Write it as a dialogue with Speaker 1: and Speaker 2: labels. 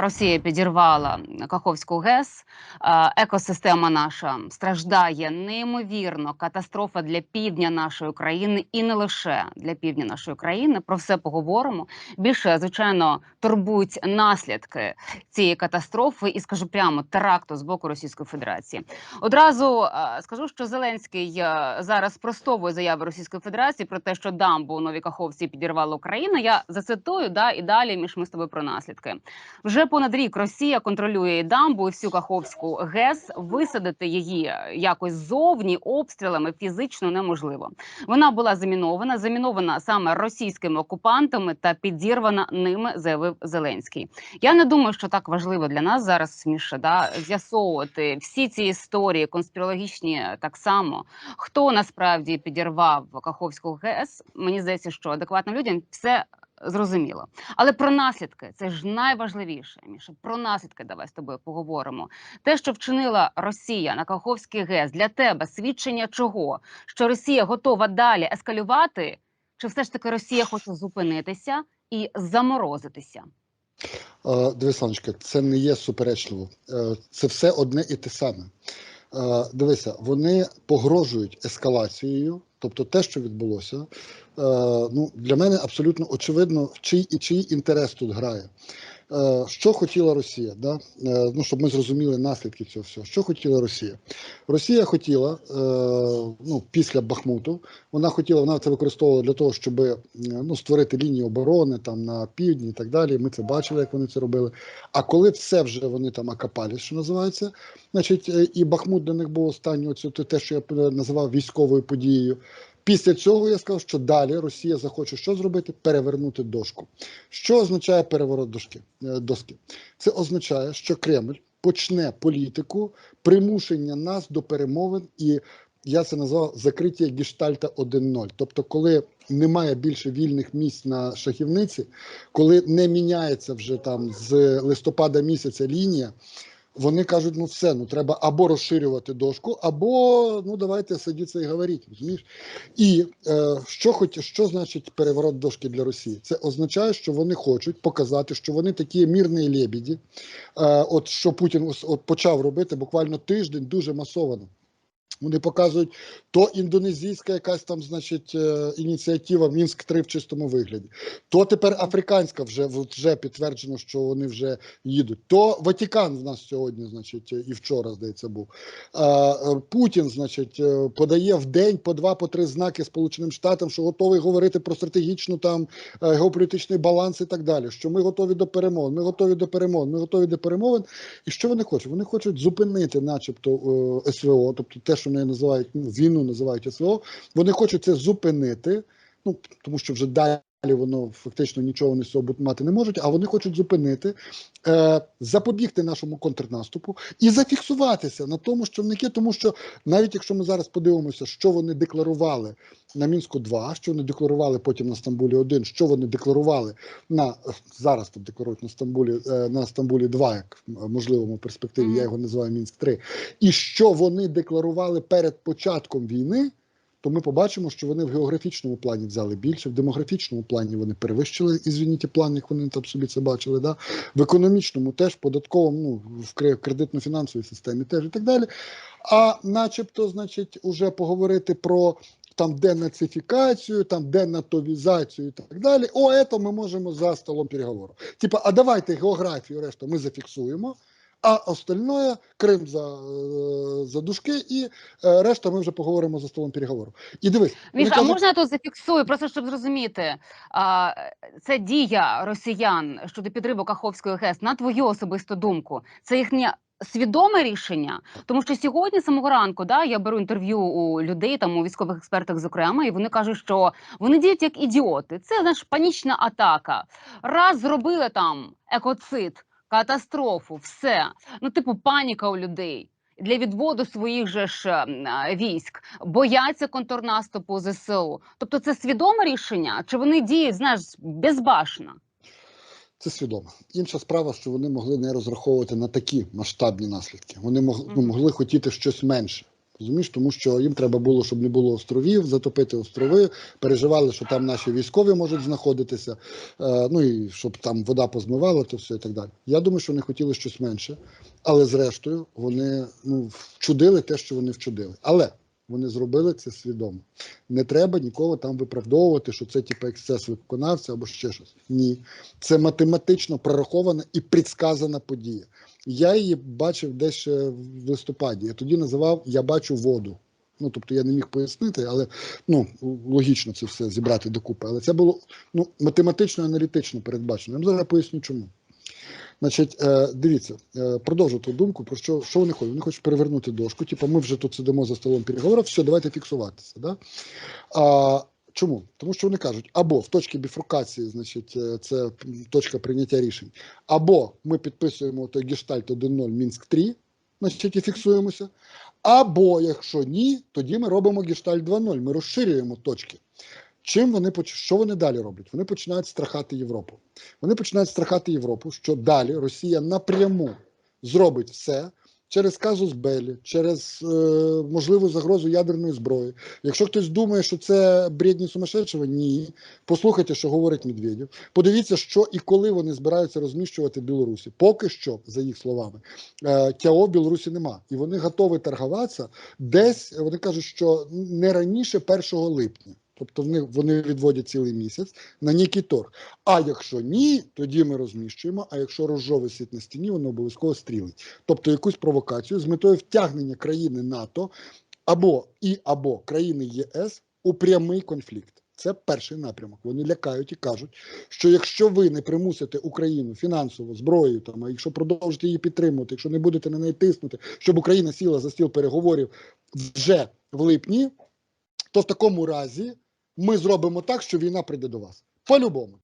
Speaker 1: Росія підірвала Каховську ГЕС. Е, Екосистема наша страждає неймовірно. Катастрофа для півдня нашої країни і не лише для півдня нашої країни. Про все поговоримо. Більше звичайно турбують наслідки цієї катастрофи, і скажу прямо теракту з боку Російської Федерації. Одразу е, скажу, що Зеленський е, зараз спростовує заяви Російської Федерації про те, що дамбу у Новій Каховці підірвала Україна. Я зацитую да і далі між ми з тобою про наслідки. Вже понад рік Росія контролює дамбу і всю Каховську ГЕС. Висадити її е, якось зовні обстрілами фізично неможливо. Вона була замінована, замінована саме російськими окупантами та підірвана ними, заявив Зеленський. Я не думаю, що так важливо для нас зараз Міша, да з'ясовувати всі ці історії конспірологічні так само. Хто насправді підірвав Каховську ГЕС? Мені здається, що адекватним людям все зрозуміло. Але про наслідки це ж найважливіше. Міша, про наслідки давай з тобою поговоримо. Те, що вчинила Росія на Каховський ГЕС, для тебе свідчення чого? Що Росія готова далі ескалювати, чи все ж таки Росія хоче зупинитися і заморозитися?
Speaker 2: Е, Дивись, Санечка, це не є суперечливо. Е, Це все одне і те саме. Е, Дивися, вони погрожують ескалацією, тобто те, що відбулося. е, Ну, для мене абсолютно очевидно, чий і чий інтерес тут грає. Е, Що хотіла Росія? Да? Е, Ну, щоб ми зрозуміли наслідки цього всього. Що хотіла Росія? Росія хотіла е, ну, після Бахмуту, вона хотіла, вона це використовувала для того, щоб ну, створити лінію оборони там на півдні і так далі. Ми це бачили, як вони це робили. А коли все вже вони там окопались, що називається, значить, і Бахмут для них був останньою, те, що я називав військовою подією. Після цього я сказав, що далі Росія захоче що зробити? Перевернути дошку. Що означає переворот дошки? е, доски? Це означає, що Кремль почне політику примушення нас до перемовин, і я це назвав закриття гештальта 1.0. Тобто, коли немає більше вільних місць на шахівниці, коли не міняється вже там з листопада місяця лінія. Вони кажуть, ну все, ну треба або розширювати дошку, або ну давайте сидіться і говоріть, розумієш? І е, що хоч, що значить переворот дошки для Росії? Це означає, що вони хочуть показати, що вони такі мірні лебіді, е, от що Путін от почав робити буквально тиждень дуже масовано. Вони показують то індонезійська якась там, значить, е, ініціатива Мінськ 3 в чистому вигляді, то тепер африканська вже вже підтверджено, що вони вже їдуть. То Ватикан в нас сьогодні, значить, і вчора здається, був А, е, Путін, значить, е, подає в день по два, по три знаки Сполученим Штатам, що готовий говорити про стратегічну там геополітичний баланс і так далі. Що ми готові до перемовин, ми готові до перемовин, ми готові до перемовин. І що вони хочуть? Вони хочуть зупинити, начебто, СВО, тобто те, що вони називають ну, війну, називають СВО. Вони хочуть це зупинити, ну тому що вже далі. Воно фактично нічого вони з цього мати не можуть, а вони хочуть зупинити, е, запобігти нашому контрнаступу і зафіксуватися на тому, що в них є, тому що навіть якщо ми зараз подивимося, що вони декларували на мінську 2 що вони декларували потім на Стамбулі 1 що вони декларували на зараз тут декларують на Стамбулі е, на Стамбулі 2 як в можливому перспективі.
Speaker 1: Мгм.
Speaker 2: Я його називаю Мінськ 3 і що вони декларували перед початком війни. То ми побачимо, що вони в географічному плані взяли більше, в демографічному плані вони перевищили ізвініть план, як вони там собі це бачили. Да? В економічному теж, в податковому, ну в кредитно-фінансовій системі теж і так далі. А начебто, значить, уже поговорити про там денацифікацію, там денатовізацію і так далі. О, це ми можемо за столом переговору. Типа, а давайте географію, решту ми зафіксуємо. А остальное Крим за, е, за дужки, і е, решта ми вже поговоримо за столом переговору. І дивись,
Speaker 1: Міша, а можна я тут зафіксую, просто щоб зрозуміти, а, це дія росіян щодо підриву Каховської ГЕС, на твою особисту думку, це їхнє свідоме рішення, тому що сьогодні самого ранку да я беру інтерв'ю у людей, там у військових експертах, зокрема, і вони кажуть, що вони діють як ідіоти. Це знаєш, панічна атака. Раз зробили там екоцид, катастрофу, все. Ну, типу, паніка у людей. Для відводу своїх же ж е, військ бояться контрнаступу ЗСУ. Тобто, це свідоме рішення, чи вони діють, знаєш, безбашно?
Speaker 2: Це свідомо. Інша справа, що вони могли не розраховувати на такі масштабні наслідки. Вони могли, mm
Speaker 1: -hmm.
Speaker 2: могли хотіти щось менше. Розумієш, тому що їм треба було, щоб не було островів, затопити острови. Переживали, що там наші військові можуть знаходитися. Е, ну і щоб там вода позмивала, то все і так далі. Я думаю, що вони хотіли щось менше, але зрештою вони ну, вчудили те, що вони вчудили. Але вони зробили це свідомо. Не треба нікого там виправдовувати, що це типу ексцес виконавця або ще щось. Ні, це математично прорахована і предсказана подія. Я її бачив десь ще в листопаді. Я тоді називав Я бачу воду. Ну, тобто я не міг пояснити, але ну, логічно це все зібрати докупи. Але це було ну, математично аналітично передбачено. Я зараз поясню чому. Значить, е, дивіться, е, продовжу ту думку, про що, що вони хочуть. Вони хочуть перевернути дошку. Типу, ми вже тут сидимо за столом переговорів, все, давайте фіксуватися. Да? А, чому? Тому що вони кажуть, або в точці біфрукації, значить, е, це точка прийняття рішень, або ми підписуємо той гештальт 1.0 Мінськ 3, значить, і фіксуємося. Або якщо ні, тоді ми робимо гештальт 2.0, ми розширюємо точки. Чим вони що вони далі роблять? Вони починають страхати Європу. Вони починають страхати Європу, що далі Росія напряму зробить все через казус Белі, через е, можливу загрозу ядерної зброї. Якщо хтось думає, що це бредні сумасшедшого, ні. Послухайте, що говорить Медведєв. Подивіться, що і коли вони збираються розміщувати Білорусі. Поки що, за їх словами, е, ТЯО в Білорусі нема. І вони готові торгуватися десь, вони кажуть, що не раніше 1 липня. Тобто вони, вони відводять цілий місяць на некий торг. А якщо ні, тоді ми розміщуємо. А якщо розжов висить на стіні, воно обов'язково стрілить. Тобто якусь провокацію з метою втягнення країни НАТО або і або країни ЄС у прямий конфлікт. Це перший напрямок. Вони лякають і кажуть, що якщо ви не примусите Україну фінансово зброєю, там а якщо продовжите її підтримувати, якщо не будете на неї тиснути, щоб Україна сіла за стіл переговорів вже в липні, то в такому разі ми зробимо так, що війна прийде до вас. По-любому.